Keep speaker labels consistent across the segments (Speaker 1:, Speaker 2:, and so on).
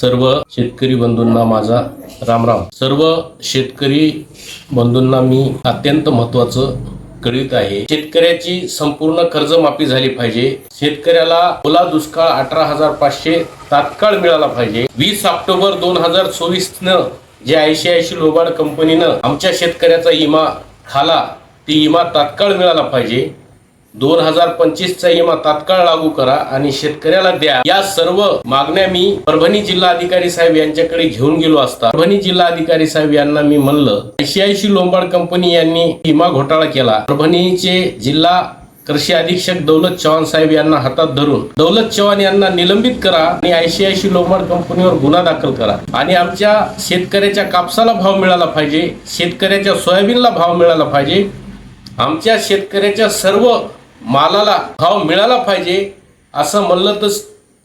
Speaker 1: सर्व शेतकरी बंधूंना माझा रामराम. सर्व शेतकरी बंधूंना मी अत्यंत महत्वाचं कळीत आहे. शेतकऱ्याची संपूर्ण कर्जमाफी झाली पाहिजे. शेतकऱ्याला ओला दुष्काळ अठरा हजार पाचशे तात्काळ मिळाला पाहिजे. वीस ऑक्टोबर दोन हजार चोवीस न जे आयसीआयसी लोबाड कंपनीनं आमच्या शेतकऱ्याचा इमा खाला. ती इमा तात्काळ मिळाला पाहिजे. दोन हजार पंचवीसचा इमा तात्काळ लागू करा आणि शेतकऱ्याला द्या. या सर्व मागण्या मी परभणी जिल्हा अधिकारी साहेब यांच्याकडे घेऊन गेलो असता. परभणी जिल्हा अधिकारी साहेब यांना मी म्हणलं आयसीआयसी लोंबाड कंपनी यांनी विमा घोटाळा केला. परभणीचे जिल्हा कृषी अधीक्षक दौलत चव्हाण साहेब यांना हातात धरून दौलत चव्हाण यांना निलंबित करा आणि आयसीआयसी लोंबाड कंपनीवर गुन्हा दाखल करा आणि आमच्या शेतकऱ्याच्या कापसाला भाव मिळाला पाहिजे शेतकऱ्याच्या सोयाबीनला भाव मिळाला पाहिजे. आमच्या शेतकऱ्याच्या सर्व मालाला भाव मिळाला पाहिजे असं म्हणलं तर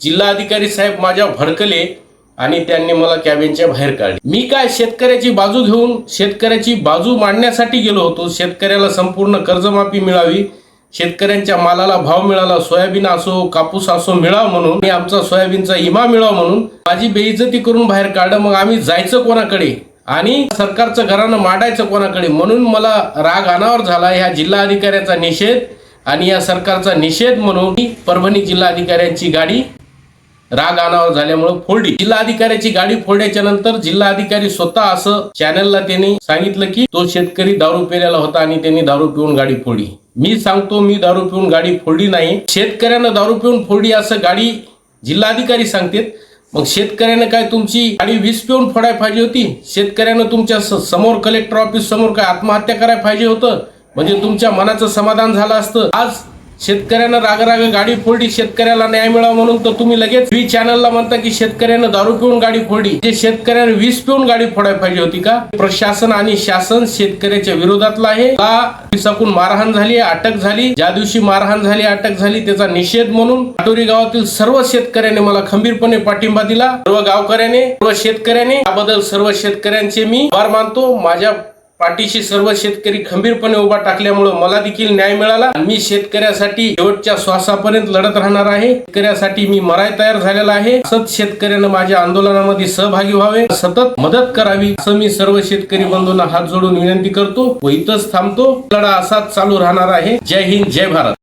Speaker 1: जिल्हाधिकारी साहेब माझ्या भडकले आणि त्यांनी मला कॅबिनच्या बाहेर काढले. मी काय शेतकऱ्याची बाजू घेऊन शेतकऱ्याची बाजू मांडण्यासाठी गेलो होतो शेतकऱ्याला संपूर्ण कर्जमाफी मिळावी शेतकऱ्यांच्या मालाला भाव मिळाला सोयाबीन असो कापूस असो मिळावा म्हणून आणि आमचा सोयाबीनचा इमा मिळावा म्हणून माझी बेइज्जती करून बाहेर काढलं मग आम्ही जायचं कोणाकडे? आणि सरकारचं घरानं मांडायचं कोणाकडे? म्हणून मला राग अनावर झाला. ह्या जिल्हा अधिकाऱ्याचा निषेध आणि या सरकारचा निषेध म्हणून परभणी जिल्हाधिकाऱ्यांची गाडी राग अनावर झाल्यामुळे फोडली. जिल्हाधिकाऱ्याची गाडी फोडल्याच्या नंतर जिल्हाधिकारी स्वतः असं चॅनलला त्यांनी सांगितलं की तो शेतकरी दारू पेलेला होता आणि त्यांनी दारू पिऊन गाडी फोडली. मी सांगतो मी दारू पिऊन गाडी फोडली नाही. शेतकऱ्यानं दारू पिऊन फोडली असं गाडी जिल्हाधिकारी सांगतात. मग शेतकऱ्यानं काय तुमची गाडी वीस पिऊन फोडायला पाहिजे होती? शेतकऱ्यानं तुमच्यासमोर कलेक्टर ऑफिस समोर काय आत्महत्या करायला पाहिजे होतं? म्हणजे तुमच्या मनाचं समाधान झालं असतं. आज शेतकऱ्यांना राग राग गाडी फोडली शेतकऱ्याला न्याय मिळावा म्हणून तर तुम्ही लगेच वी चॅनलला म्हणता की शेतकऱ्यानं दारू पिऊन गाडी फोडली. जे शेतकऱ्यानं वीज पिऊन गाडी फोडायला पाहिजे होती का? प्रशासन आणि शासन शेतकऱ्याच्या विरोधातला आहे. का मारहाण झाली अटक झाली? ज्या दिवशी मारहाण झाली अटक झाली त्याचा निषेध म्हणून काटोरी गावातील सर्व शेतकऱ्याने मला खंबीरपणे पाठिंबा दिला. सर्व गावकऱ्याने सर्व शेतकऱ्याने याबद्दल सर्व शेतकऱ्यांचे मी आभार मानतो. माझ्या पाठीशी सर्व शेतकरी खंबीरपणे उभा टाकल्यामुळे मला देखील न्याय मिळाला. मी शेतकऱ्यासाठी शेवटच्या श्वासापर्यंत लढत राहणार आहे. शेतकऱ्यासाठी मी मराय तयार झालेला आहे. सत शेतकऱ्यानं माझ्या आंदोलनामध्ये सहभागी व्हावे. सतत मदत करावी. असं मी सर्व शेतकरी बंधूंना हात जोडून विनंती करतो व इथंच थांबतो. लढा असाच चालू राहणार आहे. जय हिंद जय भारत.